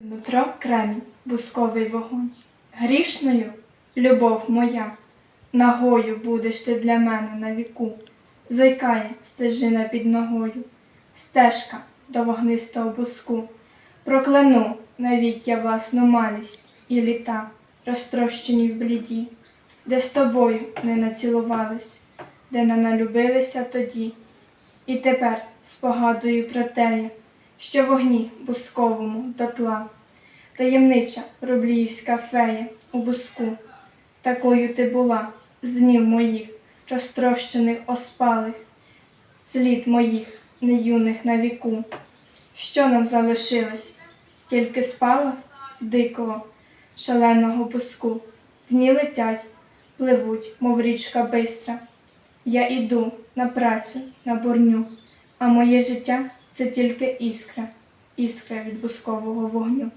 Дмитро кремінь, бусковий вогонь. Грішною, любов моя, нагою будеш ти для мене на віку. Зойкає стежина під ногою, стежка до вогнистого буску. Прокляну навік я власну малість і літа, розтрощені в бліді, де з тобою не націлувались, де не налюбилися тоді. І тепер спогадую про теє, що в огні бусковому дотла. Таємнича рубліївська фея у буску. Такою ти була з днів моїх, розтрощених оспалих, з літ моїх неюних на віку. Що нам залишилось? Тільки спала дикого, шаленого буску. Дні летять, пливуть, мов річка бистра. Я іду на працю, на бурню, а моє життя це тільки іскра, іскра від бускового вогню.